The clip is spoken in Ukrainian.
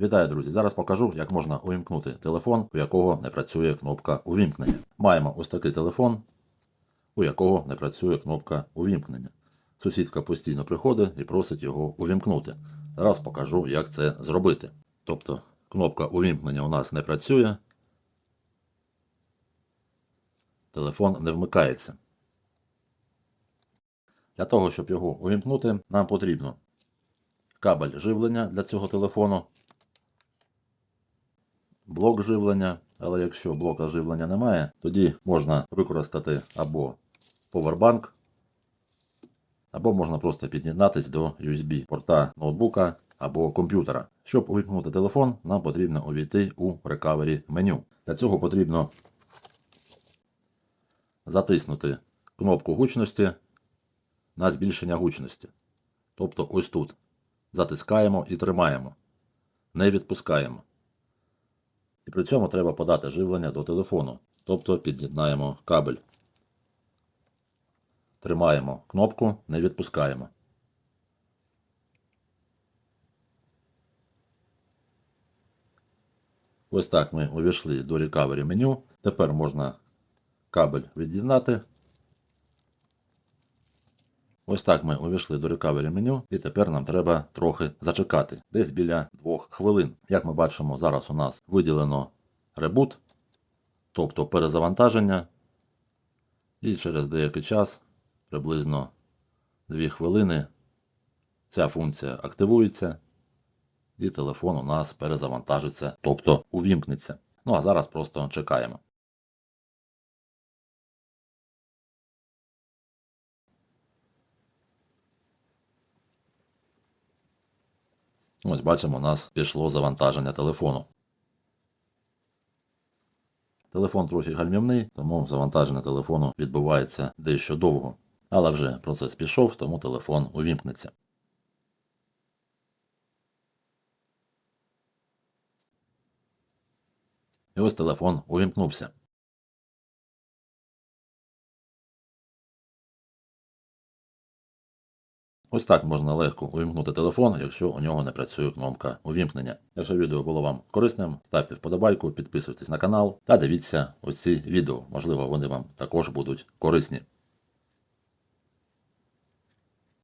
Вітаю, друзі! Зараз покажу, як можна увімкнути телефон, у якого не працює кнопка увімкнення. Маємо ось такий телефон, у якого не працює кнопка увімкнення. Сусідка постійно приходить і просить його увімкнути. Зараз покажу, як це зробити. Тобто, кнопка увімкнення у нас не працює. Телефон не вмикається. Для того, щоб його увімкнути, нам потрібно кабель живлення для цього телефону, блок живлення, але якщо блока живлення немає, тоді можна використати або повербанк, або можна просто під'єднатись до USB порта ноутбука або комп'ютера. Щоб увімкнути телефон, нам потрібно увійти у Recovery меню. Для цього потрібно затиснути кнопку гучності на збільшення гучності. Тобто ось тут. Затискаємо і тримаємо. Не відпускаємо. І при цьому треба подати живлення до телефону. Тобто під'єднаємо кабель. Тримаємо кнопку, не відпускаємо. Ось так ми увійшли до рекавері меню. Тепер можна кабель від'єднати. Ось так ми увійшли до Recovery меню, і тепер нам треба трохи зачекати, десь біля двох хвилин. Як ми бачимо, зараз у нас виділено ребут, тобто перезавантаження. І через деякий час, приблизно 2 хвилини, ця функція активується, і телефон у нас перезавантажиться, тобто увімкнеться. Ну а зараз просто чекаємо. Ось бачимо, у нас пішло завантаження телефону. Телефон трохи гальмівний, тому завантаження телефону відбувається дещо довго. Але вже процес пішов, тому телефон увімкнеться. І ось телефон увімкнувся. Ось так можна легко увімкнути телефон, якщо у нього не працює кнопка увімкнення. Якщо відео було вам корисним, ставте вподобайку, підписуйтесь на канал та дивіться оці відео. Можливо, вони вам також будуть корисні.